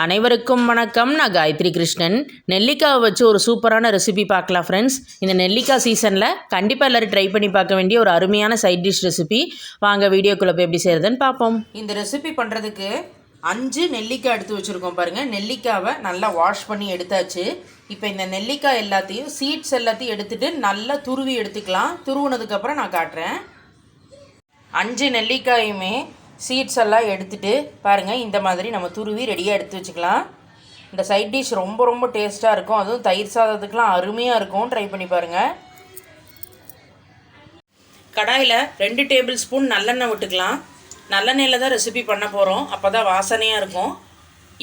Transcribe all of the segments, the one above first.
அனைவருக்கும் வணக்கம். நான் காயத்ரி கிருஷ்ணன். நெல்லிக்காவை வச்சு ஒரு சூப்பரான ரெசிபி பார்க்கலாம் ஃப்ரெண்ட்ஸ் இந்த நெல்லிக்காய் சீசனில் கண்டிப்பாக எல்லோரும் ட்ரை பண்ணி பார்க்க வேண்டிய ஒரு அருமையான சைட் டிஷ் ரெசிபி வாங்க வீடியோக்குள்ளே போய் எப்படி செய்கிறதுன்னு பார்ப்போம். இந்த ரெசிபி பண்ணுறதுக்கு அஞ்சு நெல்லிக்காய் எடுத்து வச்சுருக்கோம் பாருங்கள் நெல்லிக்காவை நல்லா வாஷ் பண்ணி எடுத்தாச்சு. இப்போ இந்த நெல்லிக்காய் எல்லாத்தையும் சீட்ஸ் எல்லாத்தையும் எடுத்துகிட்டு நல்லா துருவி எடுத்துக்கலாம். துருவுனதுக்கப்புறம் நான் காட்டுறேன். அஞ்சு நெல்லிக்காயுமே சீட்ஸ் எல்லாம் எடுத்துட்டு பாருங்கள் இந்த மாதிரி நம்ம துருவி ரெடியாக எடுத்து வச்சுக்கலாம். இந்த சைட் டிஷ் ரொம்ப ரொம்ப டேஸ்ட்டாக இருக்கும். அதுவும் தயிர் சாதத்துக்குலாம் அருமையாக இருக்கும். ட்ரை பண்ணி பாருங்கள் கடாயில் ரெண்டு டேபிள் ஸ்பூன் நல்லெண்ணெய் விட்டுக்கலாம். நல்லெண்ணெயில் தான் ரெசிபி பண்ண போகிறோம் அப்போ தான் வாசனையாக இருக்கும்.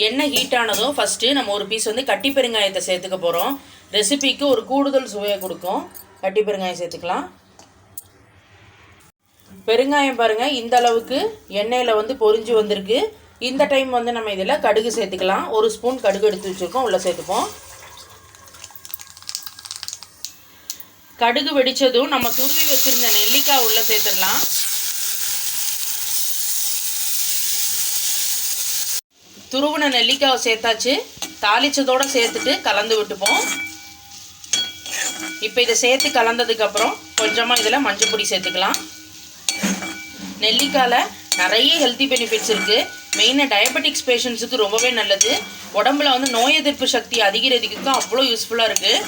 எண்ணெய் ஹீட் ஆனதும் ஃபஸ்ட்டு நம்ம ஒரு பீஸ் வந்து கட்டி பெருங்காயத்தை சேர்த்துக்க போகிறோம் ரெசிபிக்கு ஒரு கூடுதல் சுவையை கொடுக்கும். கட்டி பெருங்காயம் சேர்த்துக்கலாம். பெருங்காயம் பாருங்கள் இந்த அளவுக்கு எண்ணெயில் வந்து பொறிஞ்சு வந்திருக்கு. இந்த டைம் வந்து நம்ம இதில் கடுகு சேர்த்துக்கலாம். ஒரு ஸ்பூன் கடுகு எடுத்து வச்சுருக்கோம் உள்ளே சேர்த்துப்போம். கடுகு வெடித்ததும் நம்ம துருவி வச்சுருந்த நெல்லிக்காய் உள்ளே சேர்த்துடலாம். துருவின நெல்லிக்காவை சேர்த்தாச்சு. தாளித்ததோடு சேர்த்துட்டு கலந்து விட்டுப்போம். இப்போ இதை சேர்த்து கலந்ததுக்கப்புறம் கொஞ்சமாக இதில் மஞ்சள் பொடி சேர்த்துக்கலாம். நெல்லிக்காயில் நிறைய ஹெல்த்தி பெனிஃபிட்ஸ் இருக்குது மெயினாக டயபெட்டிக்ஸ் பேஷண்ட்ஸுக்கு ரொம்பவே நல்லது. உடம்புல வந்து நோய் எதிர்ப்பு சக்தி அதிகரிக்கிறதுக்கும் அவ்வளோ யூஸ்ஃபுல்லாக இருக்குது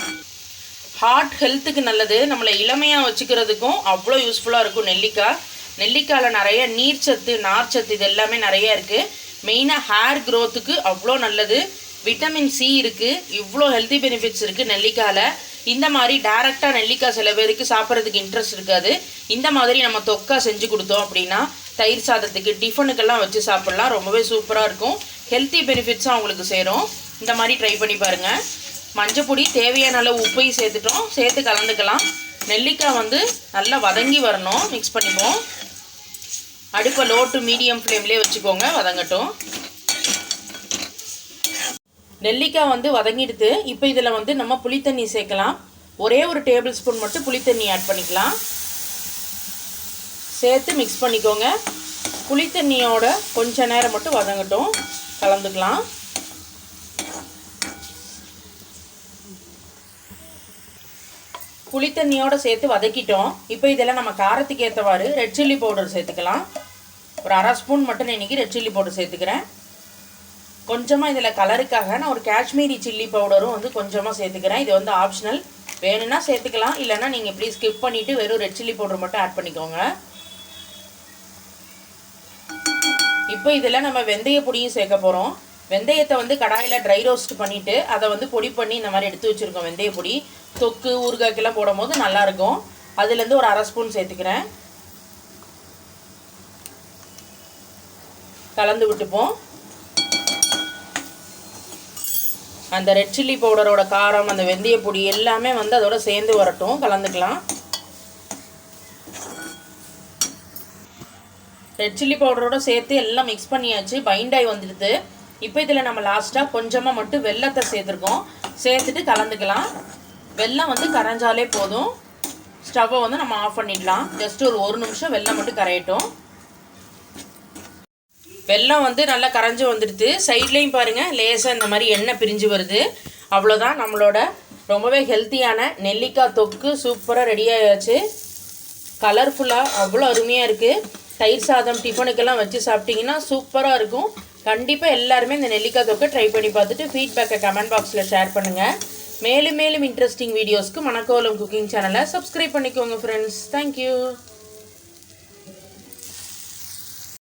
ஹார்ட் ஹெல்த்துக்கு நல்லது. நம்மளை இளமையாக வச்சுக்கிறதுக்கும் அவ்வளோ யூஸ்ஃபுல்லாக இருக்கும் நெல்லிக்காய் நெல்லிக்காயில் நிறைய நீர்ச்சத்து நார்ச்சத்து இது எல்லாமே நிறைய இருக்குது மெயினாக ஹேர் க்ரோத்துக்கு அவ்வளோ நல்லது. விட்டமின் சி இருக்குது இவ்வளோ ஹெல்த்தி பெனிஃபிட்ஸ் இருக்குது நெல்லிக்காயில் இந்த மாதிரி டேரெக்டாக நெல்லிக்காய் சில பேருக்கு சாப்பிட்றதுக்கு இன்ட்ரெஸ்ட் இருக்காது. இந்த மாதிரி நம்ம தொக்கா செஞ்சு கொடுத்தோம் அப்படின்னா தயிர் சாதத்துக்கு டிஃபனுக்கெல்லாம் வச்சு சாப்பிட்லாம். ரொம்பவே சூப்பராக இருக்கும். ஹெல்த்தி பெனிஃபிட்ஸும் அவங்களுக்கு சேரும். இந்த மாதிரி ட்ரை பண்ணி பாருங்கள் மஞ்சப்பொடி தேவையான அளவு உப்பையும் சேர்த்துட்டோம். சேர்த்து கலந்துக்கலாம். நெல்லிக்காய் வந்து நல்லா வதங்கி வரணும். மிக்ஸ் பண்ணிப்போம். அடுப்பை லோ டு மீடியம் ஃப்ளேம்லேயே வச்சுக்கோங்க. வதங்கட்டும். நெல்லிக்காய் வந்து வதங்கிடுது. இப்போ இதில் வந்து நம்ம புளித்தண்ணி சேர்க்கலாம். ஒரே ஒரு டேபிள் ஸ்பூன் மட்டும் புளித்தண்ணி ஆட் பண்ணிக்கலாம். சேர்த்து மிக்ஸ் பண்ணிக்கோங்க. புளித்தண்ணியோட கொஞ்ச நேரம் மட்டும் வதங்கட்டும். கலந்துக்கலாம். புளித்தண்ணியோடு சேர்த்து வதக்கிட்டோம். இப்போ இதில் நம்ம காரத்துக்கு ஏற்றவாறு ரெட் சில்லி பவுடர் சேர்த்துக்கலாம். ஒரு அரை ஸ்பூன் மட்டும் இன்றைக்கி ரெட் சில்லி பவுடர் சேர்த்துக்கிறேன். கொஞ்சமாக இதில் கலருக்காக நான் ஒரு காஷ்மீரி சில்லி பவுடரும் வந்து கொஞ்சமாக சேர்த்துக்கிறேன். இது வந்து ஆப்ஷனல் வேணும்னா சேர்த்துக்கலாம். இல்லைனா நீங்கள் இப்படி ஸ்கிப் பண்ணிவிட்டு வெறும் ரெட் சில்லி பவுடர் மட்டும் ஆட் பண்ணிக்கோங்க. இப்போ இதில் நம்ம வெந்தய பொடியும் சேர்க்க போகிறோம் வெந்தயத்தை வந்து கடாயில் ட்ரை ரோஸ்ட் பண்ணிவிட்டு அதை வந்து பொடி பண்ணி இந்த மாதிரி எடுத்து வச்சுருக்கோம் வெந்தய பொடி. தொக்கு ஊறுகாய்க்கெல்லாம் போடும் போது நல்லாயிருக்கும் அதுலேருந்து ஒரு அரை ஸ்பூன் சேர்த்துக்கிறேன். கலந்து விட்டுப்போம். அந்த ரெட் சில்லி பவுடரோட காரம் அந்த வெந்தய பொடி எல்லாமே வந்து அதோட சேர்ந்து வரட்டும். கலந்துக்கலாம். ரெட் சில்லி பவுடரோட சேர்த்து எல்லாம் மிக்ஸ் பண்ணியாச்சு. பைண்டாய் வந்துடுது. இப்போ இதில் நம்ம லாஸ்ட்டாக கொஞ்சமாக மட்டும் வெள்ளத்தை சேர்த்துருக்கோம். சேர்த்துட்டு கலந்துக்கலாம். வெள்ளம் வந்து கரைஞ்சாலே போதும். ஸ்டவ்வை வந்து நம்ம ஆஃப் பண்ணிடலாம். ஜஸ்ட் ஒரு ஒரு நிமிஷம் வெள்ளம் மட்டும் கரையட்டும். வெள்ளம் வந்து நல்லா கரைஞ்சி வந்துடுது. சைட்லேயும் பாருங்கள் லேசாக இந்த மாதிரி எண்ணெய் பிரிஞ்சு வருது. அவ்வளோதான் நம்மளோட ரொம்பவே ஹெல்த்தியான நெல்லிக்காய் தொக்கு சூப்பராக ரெடியாகியாச்சு கலர்ஃபுல்லாக அவ்வளோ அருமையாக இருக்குது தயிர் சாதம் டிஃபனுக்கெல்லாம் வச்சு சாப்பிட்டிங்கன்னா சூப்பராக இருக்கும். கண்டிப்பாக எல்லாருமே இந்த நெல்லிக்காய் தொக்கை ட்ரை பண்ணி பார்த்துட்டு ஃபீட்பேக்கை கமெண்ட் பாக்ஸில் ஷேர் பண்ணுங்கள் மேலும் மேலும் இன்ட்ரெஸ்டிங் வீடியோஸ்க்கு மணக்கோலம் குக்கிங் சேனலை சப்ஸ்கிரைப் பண்ணிக்கோங்க ஃப்ரெண்ட்ஸ் தேங்க்யூ